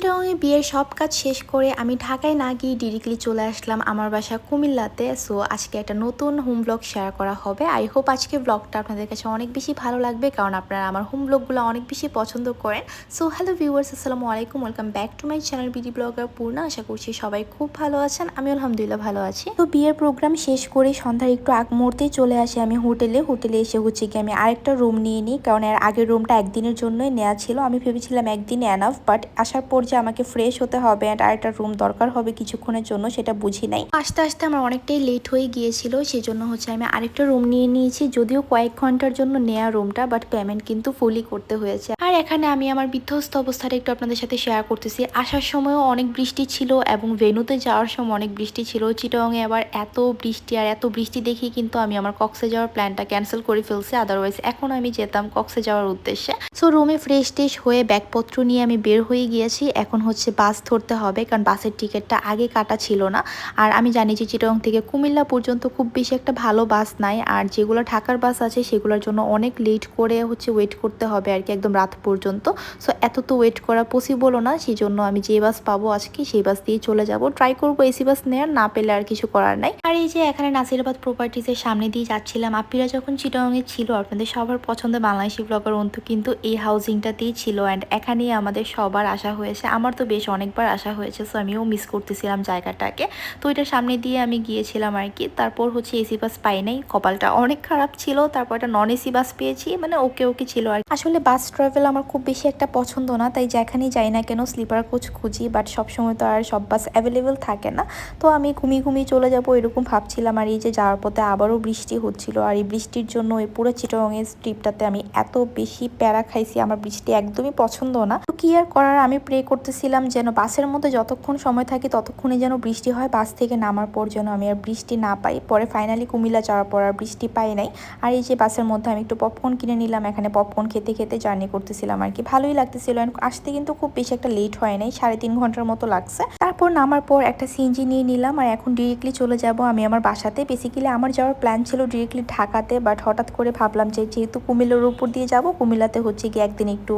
চিটাগাংয়ে বিয়ের সব কাজ শেষ করে আমি ঢাকায় না গিয়ে ডিরেক্টলি চলে আসলাম আমার বাসা কুমিল্লাতে। সো আজকে একটা নতুন হোম ব্লগ শেয়ার করা হবে। আই হোপ আজকে ব্লগটা আপনাদের কাছে অনেক বেশি ভালো লাগবে, কারণ আপনারা আমার হোম ব্লগগুলো অনেক বেশি পছন্দ করেন। সো হ্যালো ভিউয়ার্স আসসালামু আলাইকুম। Welcome back to my channel BD blogger Purna আশা করছি সবাই খুব ভালো আছেন, আমি আলহামদুলিল্লাহ ভালো আছি। তো বিয়ের প্রোগ্রাম শেষ করে সন্ধ্যার একটু আগ মুহূর্তেই চলে আসি আমি হোটেলে। হোটেলে এসে হচ্ছে কি আমি আরেকটা রুম নিয়ে নিই, কারণ এর আগের রুমটা একদিনের জন্যই নেওয়া ছিল। আমি ভেবেছিলাম একদিন এনাফ বাট আসার পর যে আমাকে ফ্রেশ হতে হবে অ্যান্ড আর একটা রুম দরকার হবে কিছুক্ষণের জন্য, সেটা বুঝি নাই। আস্তে আস্তে আমার অনেকটাই লেট হয়ে গিয়েছিল সেই জন্য হচ্ছে আমি আরেকটা রুম নিয়ে নিয়েছি, যদিও কয়েক ঘণ্টার জন্য নেওয়া রুমটা বাট পেমেন্ট কিন্তু ফুলি করতে হয়েছে। আর এখানে আমি আমার বিধ্বস্ত অবস্থাটা একটু আপনাদের সাথে শেয়ার করতেছি। আসার সময়ও অনেক বৃষ্টি ছিল এবং ভেনুতে যাওয়ার সময় অনেক বৃষ্টি ছিল। চিটংয়ে আবার এত বৃষ্টি আর এত বৃষ্টি দেখি কিন্তু আমি আমার কক্সে যাওয়ার প্ল্যানটা ক্যান্সেল করে ফেলছি আদারওয়াইজ এখন আমি যেতাম কক্সে যাওয়ার উদ্দেশ্যে। সো রুমে ফ্রেশ টেশ হয়ে ব্যাগপত্র নিয়ে আমি বের হয়ে গিয়েছি এখন হচ্ছে বাস ধরতে হবে, কারণ বাসের টিকিটটা আগে কাটা ছিল না। আর আমি জানি যে চিটং থেকে কুমিল্লা পর্যন্ত খুব বেশি একটা ভালো বাস নাই, আর যেগুলো ঢাকার বাস আছে সেগুলোর জন্য অনেক লেট করে হচ্ছে ওয়েট করতে হবে আর কি একদম রাত পর্যন্ত। সো এত তো ওয়েট করা পসিবলও না সেই জন্য আমি যে বাস পাবো আজকে সেই বাস দিয়ে চলে যাব। ট্রাই করব এসি বাস নেওয়ার না পেলে আর কিছু করার নাই। আর এই যে এখানে নাসিরাবাদ প্রপার্টিসের সামনে দিয়ে যাচ্ছিলাম, আপিরা যখন চিটংয়ে ছিল, আপনাদের সবার পছন্দ বাংলাদেশি ব্লগার অন্তু কিন্তু এই হাউজিংটাতেই ছিল অ্যান্ড এখানেই আমাদের সবার আসা হয়েছে। আমার তো বেশ অনেকবার আসা হয়েছে সো আমিও মিস করতেছিলাম জায়গাটাকে। তো এটার সামনে দিয়ে আমি গিয়েছিলাম আর কি। তারপর হচ্ছে এসি বাস পাই নাই, কপালটা অনেক খারাপ ছিল, তারপর একটা নন এসি বাস পেয়েছি মানে ওকে ওকে ছিল আর আসলে বাস ট্রাভেল আমার খুব বেশি একটা পছন্দ না, তাই যেখানেই যাই না কেন স্লিপার কোচ খুঁজি বাট সবসময় তো আর সব বাস অ্যাভেলেবেল থাকে না। তো আমি ঘুমিয়ে ঘুমিয়ে চলে যাব এরকম ভাবছিলাম আর এই যে যাওয়ার পথে আবারও বৃষ্টি হচ্ছিল আর এই বৃষ্টির জন্য এই পুরো চিটংয়ের ট্রিপটাতে আমি এত বেশি প্যারা খাইছি, আমার বৃষ্টি একদমই পছন্দ না। তো কি আর করার, আমি প্রে করতেছিলাম যেন বাসের মধ্যে যতক্ষণ সময় থাকি ততক্ষণে যেন বৃষ্টি হয়, বাস থেকে নামার পর যেন আমি আর বৃষ্টি না পাই। পরে ফাইনালি কুমিল্লা যাওয়ার পর আর বৃষ্টি পাই নাই। আর এই যে বাসের মধ্যে আমি একটু পপকর্ন কিনে নিলাম, এখানে পপকর্ন খেতে খেতে জার্নি করতেছিলাম আর কি। ভালোই লাগতেছিল আসতে কিন্তু খুব বেশি একটা লেট হয় নাই, সাড়ে তিন ঘণ্টার মতো লাগছে। তারপর নামার পর একটা সিএনজি নিয়ে নিলাম আর এখন ডিরেক্টলি চলে যাব আমি আমার বাসাতে। বেসিক্যালি আমার যাওয়ার প্ল্যান ছিল ডিরেক্টলি ঢাকাতে বাট হঠাৎ করে ভাবলাম যে যেহেতু কুমিল্লার উপর দিয়ে যাব, কুমিল্লাতে হচ্ছে গিয়ে একদিন একটু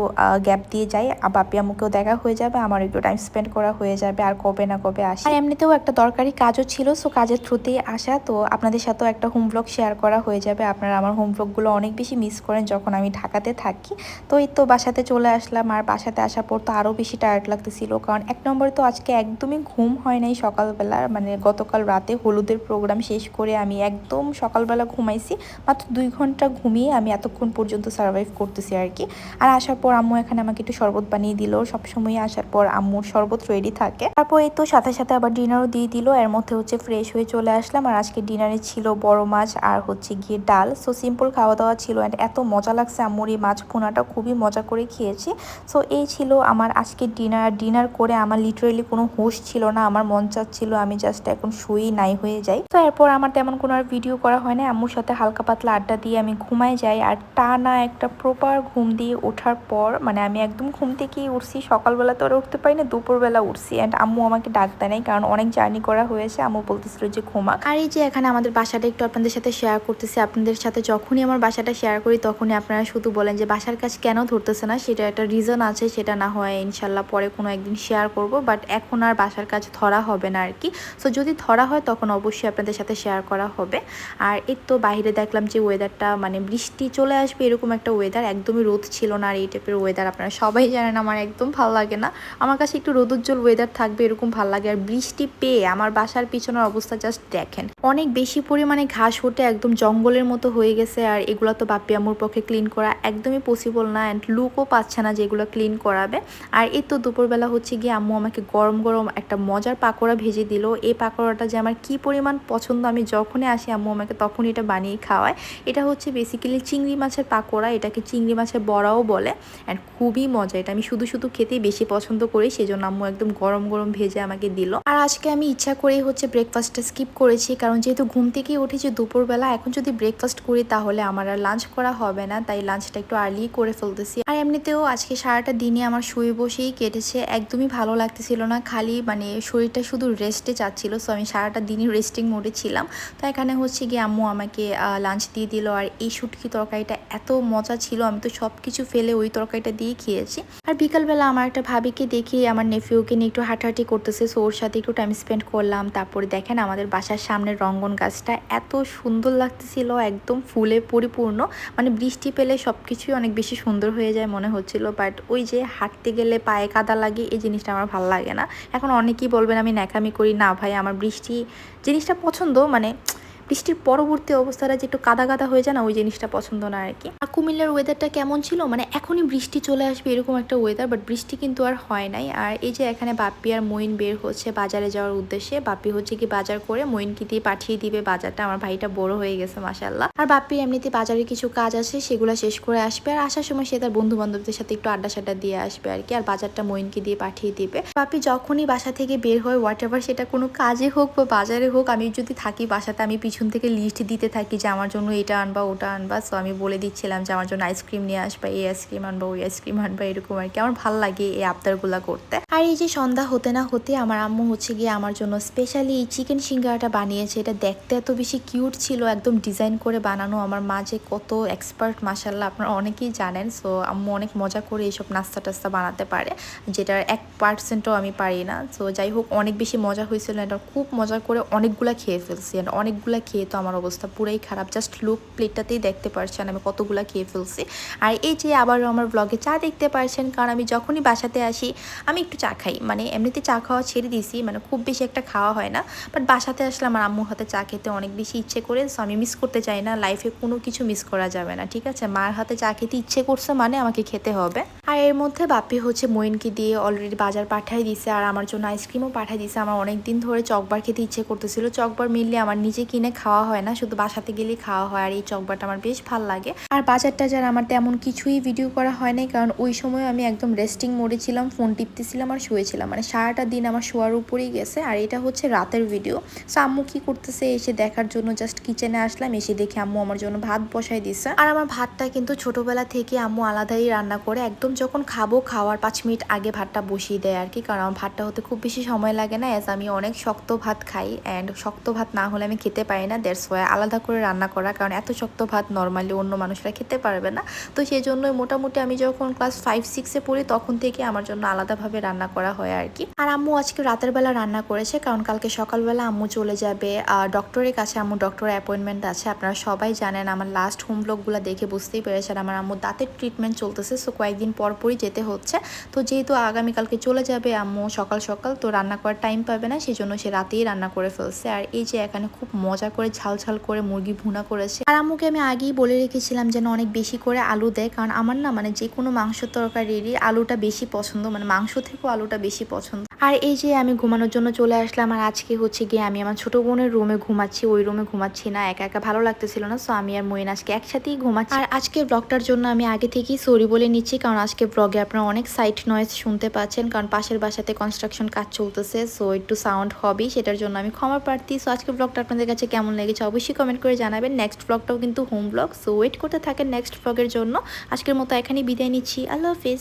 গ্যাপ দিয়ে যাই। বাপি আমুকেও দেখা হয়ে যাবে। আমার একটু টাইম স্পেন্ড করা হয়ে যাবে, আর কবে না কবে আসে। আর এমনিতেও একটা দরকারি কাজও ছিল সো কাজের থ্রুতেই আসা। তো আপনাদের সাথেও একটা হোম ব্লগ শেয়ার করা হয়ে যাবে। আপনারা আমার হোম ব্লগগুলো অনেক বেশি মিস করেন যখন আমি ঢাকাতে থাকি। তো এই তো বাসাতে চলে আসলাম, আর বাসাতে আসার পর তো আরও বেশি টায়ার্ড লাগতেছিল। কারণ এক নম্বরে তো আজকে একদমই ঘুম হয় নাই সকালবেলা মানে গতকাল রাতে হলুদের প্রোগ্রাম শেষ করে আমি একদম সকালবেলা ঘুমাইছি। মাত্র দুই ঘণ্টা ঘুমিয়ে আমি এতক্ষণ পর্যন্ত সার্ভাইভ করতেছি আর কি। আর আসার পর আম্মু এখানে আমাকে একটু শরবত বানিয়ে দিল। সবসময় আসার পর আম্মুর শরবত রেডি থাকে। তারপর এই তো সাথে সাথে আবার ডিনারও দিয়ে দিল, এর মধ্যে হচ্ছে ফ্রেশ হয়ে চলে আসলাম। আর আজকে ডিনারে ছিল বড় মাছ আর হচ্ছে গিয়ে ডাল। সো সিম্পল খাওয়া দাওয়া ছিল অ্যান্ড এত মজা লাগছে আম্মুর এই মাছ ভুনাটা, খুবই মজা করে খেয়েছি। সো এই ছিল আমার আজকে ডিনার ডিনার করে আমার লিটারেলি কোনো হোশ ছিল না, আমার মন চাচ্ছিল আমি জাস্ট এখন শুয়েই নাই হয়ে যাই। তো এরপর আমার তেমন কোনো আর ভিডিও করা হয় না আম্মুর সাথে হালকা পাতলা আড্ডা দিয়ে আমি ঘুমায় যাই। আর টানা একটা প্রপার ঘুম দিয়ে ওঠার পর মানে আমি একদম ঘুম থেকেই উঠছি, সকালবেলা তো আর উঠতে পারি না, দুপুরবেলা উঠছি। অ্যান্ড আম্মু আমাকে ডাকতে নাই, কারণ অনেক জার্নি করা হয়েছে। আম্মু বলতেছিল যে ঘুমা। আর এই যে এখানে আমাদের বাসাটা একটু আপনাদের সাথে শেয়ার করতেছি, আপনাদের সাথে যখনই আমার বাসাটা শেয়ার করি, তখনই আপনারা শুধু বলেন যে বাসার কাজ কেন ধরতেছে না, সেটা একটা রিজন আছে, সেটা না হয় ইনশাল্লাহ পরে কোনো একদিন শেয়ার করব। বাট এখন আর বাসার কাজ ধরা হবে না আর কি সো যদি ধরা হয়, তখন অবশ্যই আপনাদের সাথে শেয়ার করা হবে। আর এর তো বাইরে দেখলাম যে ওয়েদারটা মানে বৃষ্টি চলে আসবে এরকম একটা ওয়েদার একদমই রোদ ছিল না আর এই টাইপের ওয়েদার আপনারা সবাই জানেন, আমার একদম ভালো লাগে না। আমার কাছে একটু রোদোজ্জ্বল ওয়েদার থাকবে, এরকম ভালো লাগে। আর বৃষ্টি পেয়ে আমার বাসার পিছনের অবস্থা জাস্ট দেখেন। অনেক বেশি পরিমাণে ঘাস ওঠে, একদম জঙ্গলের মতো হয়ে গেছে। আর এগুলো তো বাপি আমুর পক্ষে ক্লিন করা একদমই পসিবল না অ্যান্ড লুকও পাচ্ছে না যে এগুলো ক্লিন করাবে। আর এই তো দুপুরবেলা হচ্ছে গিয়ে আম্মু আমাকে গরম গরম একটা মজার পাকোড়া ভেজে দিল। এই পাকোড়াটা যে আমার কি পরিমাণ পছন্দ, আমি যখনই আসি আম্মু আমাকে তখনই এটা বানিয়ে খাওয়ায়। এটা হচ্ছে বেসিক্যালি চিংড়ি মাছের পাকোড়া, এটাকে চিংড়ি মাছের বড়াও বলে। অ্যান্ড খুবই মজা, এটা আমি শুধু শুধু খেতেই বেশি পছন্দ করি, সেজন্য আম্মু একদম গরম গরম ভেজে আমাকে দিল। আর আজকে আমি ইচ্ছা করেই হচ্ছে ব্রেকফাস্টটা স্কিপ করেছি, কারণ যেহেতু ঘুম থেকেই উঠেছি দুপুরবেলা, এখন যদি ব্রেকফাস্ট করি তাহলে আমার আর লাঞ্চ করা হবে না, তাই লাঞ্চটা একটু আর্লি করে ফেলতেছি। আর এমনিতেও আজকে সারাটা দিনে আমার শুয়ে বসেই কেটেছে, একদমই ভালো লাগতেছিল না, খালি মানে শরীরটা শুধু রেস্টে চাচ্ছিল সো আমি সারাটা দিনই রেস্টিং মোডে ছিলাম। তো এখানে হচ্ছে গিয়ে আম্মু আমাকে লাঞ্চ দিয়ে দিল, আর এই শুটকি তরকারিটা এত মজা ছিল, আমি তো সব কিছু ফেলে ওই তরকারিটা দিয়ে খেয়েছি। আর বিকালবেলা আমার একটা ভাবি ভাইকে দেখি আমার নেফিউকে নিয়ে একটু হাঁটাহাঁটি করতেছে। সো ওর সাথে একটু টাইম স্পেন্ড করলাম। তারপরে দেখেন আমাদের বাসার সামনের রঙ্গন গাছটা এত সুন্দর লাগতেছিল, একদম ফুলে পরিপূর্ণ। মানে বৃষ্টি পেলে সব কিছুই অনেক বেশি সুন্দর হয়ে যায় মনে হচ্ছিল। বাট ওই যে হাঁটতে গেলে পায়ে কাদা লাগে, এই জিনিসটা আমার ভালো লাগে না। এখন অনেকেই বলবেন, আমি ন্যাকামি করি। না ভাই, আমার বৃষ্টি জিনিসটা পছন্দ মানে বৃষ্টির পরবর্তী অবস্থাটা যে একটু কাদা কাদা হয়ে যায় না, ওই জিনিসটা পছন্দ না আর কি কুমিল্লার ওয়েদারটা কেমন ছিল? মানে এখনই বৃষ্টি চলে আসবে এরকম একটা ওয়েদার বাট বৃষ্টি কিন্তু আর হয় নাই। আর এই যে এখানে বাপ্পি আর মইন বের হচ্ছে বাজারে যাওয়ার উদ্দেশ্যে, বাপ্পি হচ্ছে কি বাজার করে মইনকে দিয়ে পাঠিয়ে দিবে বাজারটা। আমার ভাইটা বড় হয়ে গেছে মাসাল্লাহ আর বাপ্পির এমনিতে বাজারে কিছু কাজ আছে, সেগুলো শেষ করে আসবে। আর আসার সময় সে তার বন্ধু বান্ধবদের সাথে একটু আড্ডা সাড্ডা দিয়ে আসবে আর কি আর বাজারটা মইনকে দিয়ে পাঠিয়ে দিবে। বাপ্পি যখনই বাসা থেকে বের হয় হোয়াট সেটা কোনো কাজে হোক বা বাজারে হোক, আমি যদি থাকি বাসাতে, আমি পিছন থেকে লিস্ট দিতে থাকি যে আমার জন্য এটা আনবা, ওটা আনবা। সো আমি বলে দিচ্ছিলাম যে আমার জন্য আইসক্রিম নিয়ে আসবা, এই আইসক্রিম আনবা, ওই আইসক্রিম আনবা, এরকম আর কি। আমার ভালো লাগে এই আবদারগুলো করতে। আর এই যে সন্ধ্যা হতে না হতে আমার আম্মু হচ্ছে গিয়ে আমার জন্য স্পেশালি এই চিকেন সিঙ্গারাটা বানিয়েছে। এটা দেখতে এত বেশি কিউট ছিল, একদম ডিজাইন করে বানানো। আমার মা যে কত এক্সপার্ট মাসাল্লাহ আপনারা অনেকেই জানেন। সো আম্মু অনেক মজা করে এইসব নাস্তা টাস্তা বানাতে পারে, যেটার এক পার্সেন্টও আমি পারি না। সো যাই হোক, অনেক বেশি মজা হয়েছিল এটা খুব মজা করে অনেকগুলা খেয়ে ফেলছি অনেকগুলা খেয়ে তো আমার অবস্থা পুরাই খারাপ। জাস্ট লুক প্লেটটাতেই দেখতে পারছেন আমি কতগুলা খেয়ে ফেলছি। আর এই যে আবারও আমার ব্লগে চা দেখতে পারছেন, কারণ আমি যখনই বাসাতে আসি, আমি একটু চা খাই। মানে এমনিতে চা খাওয়া ছেড়ে দিয়েছি মানে খুব বেশি একটা খাওয়া হয় না। বাট বাসাতে আসলে আমার আম্মুর হাতে চা খেতে অনেক বেশি ইচ্ছে করে সো আমি মিস করতে চাই না। লাইফে কোনো কিছু মিস করা যাবে না, ঠিক আছে? মার হাতে চা খেতে ইচ্ছে করছে মানে আমাকে খেতে হবে। আর এর মধ্যে বাপি হচ্ছে মইনকে দিয়ে অলরেডি বাজার পাঠাই দিছে, আর আমার জন্য আইসক্রিমও পাঠাই দিছে। আমার অনেক দিন ধরে চকবার খেতে ইচ্ছে করতেছিল। চকবার মিললে আমার নিজে কিনে খাওয়া হয় না, শুধু বাসাতে গেলেই খাওয়া হয়, আর এই চকবাটা আমার বেশ ভালো লাগে। আর বাজার টাজার আমার তেমন কিছুই ভিডিও করা হয় নাই, কারণ ওই সময় আমি একদম রেস্টিং মোডে ছিলাম ফোন টিপতেছিলাম আর শুয়েছিলাম। মানে সারাটা দিন আমার শোয়ার উপরেই গেছে, আর এটা হচ্ছে রাতের ভিডিও সো আম্মু কি করতেছে, এসে দেখার জন্য জাস্ট কিচেনে আসলাম, এসে দেখে আম্মু আমার জন্য ভাত বসাই দিছে। আর আমার ভাতটা কিন্তু ছোটবেলা থেকে আম্মু আলাদাই রান্না করে, একদম যখন খাব, খাওয়ার পাঁচ মিনিট আগে ভাতটা বসিয়ে দেয় আর কি কারণ আমার ভাতটা হতে খুব বেশি সময় লাগে না অ্যাজ আমি অনেক শক্ত ভাত খাই অ্যান্ড শক্ত ভাত না হলে আমি খেতে পারি না দেড় ওয়াই আলাদা করে রান্না করা, কারণ এত শক্ত ভাত নর্মালি অন্য মানুষরা খেতে পারবে না। তো সেই জন্যই মোটামুটি আমি যখন ক্লাস ফাইভ সিক্সে পড়ি, তখন থেকে আমার জন্য আলাদাভাবে রান্না করা হয় আর কি। আর আম্মু আজকে রাতের বেলা রান্না করেছে, কারণ কালকে সকালবেলা আম্মু চলে যাবে ডক্টরের কাছে, আম্মু ডক্টর অ্যাপয়েন্টমেন্ট আছে, আপনারা সবাই জানেন, আমার লাস্ট হোম ব্লগগুলো দেখে বুঝতেই পেরেছেন, আমার আম্মু দাঁতের ট্রিটমেন্ট চলতেছে সো কয়েকদিন পর পরই যেতে হচ্ছে। তো যেহেতু আগামীকালকে চলে যাবে আম্মু সকাল সকাল, তো রান্না করার টাইম পাবে না সেই জন্য সে রাতেই রান্না করে ফেলছে। আর এই যে এখানে খুব মজা করে ঝাল ঝাল করে মুরগি ভুনা করেছে। আর আম্মুকে আমি আগেই বলে রেখেছিলাম যেন অনেক বেশি করে আলু দেয়, কারণ আমার না মানে যে কোনো মাংস তরকারিরই আলুটা বেশি পছন্দ মানে মাংস থেকেও আলুটা বেশি পছন্দ। আর এই যে আমি ঘুমানোর জন্য চলে আসলাম, আর আজকে হচ্ছে গিয়ে আমি আমার ছোট বোনের রুমে ঘুমাচ্ছি, ওই রুমে ঘুমাচ্ছি না, একা একা ভালো লাগতেছিল না সো আমি আর মইন আজকে একসাথেই ঘুমাচ্ছি। আর আজকে ব্লগটার জন্য আমি আগে থেকেই সরি বলে নিচ্ছি, কারণ আজকে ব্লগে আপনারা অনেক সাইড নয়েজ শুনতে পাচ্ছেন, কারণ পাশের বাসাতে কনস্ট্রাকশন কাজ চলতেছে সো একটু সাউন্ড হবেই, সেটার জন্য আমি ক্ষমা প্রার্থী। সো আজকে ব্লগটা আপনাদের কাছে কেমন লেগেছে অবশ্যই কমেন্ট করে জানাবেন। নেক্সট ব্লগটাও কিন্তু হোম ব্লগ সো ওয়েট করতে থাকেন নেক্সট ব্লগের জন্য। আজকের মতো এখানেই বিদায় নিচ্ছি। আল্লাহ হাফিজ।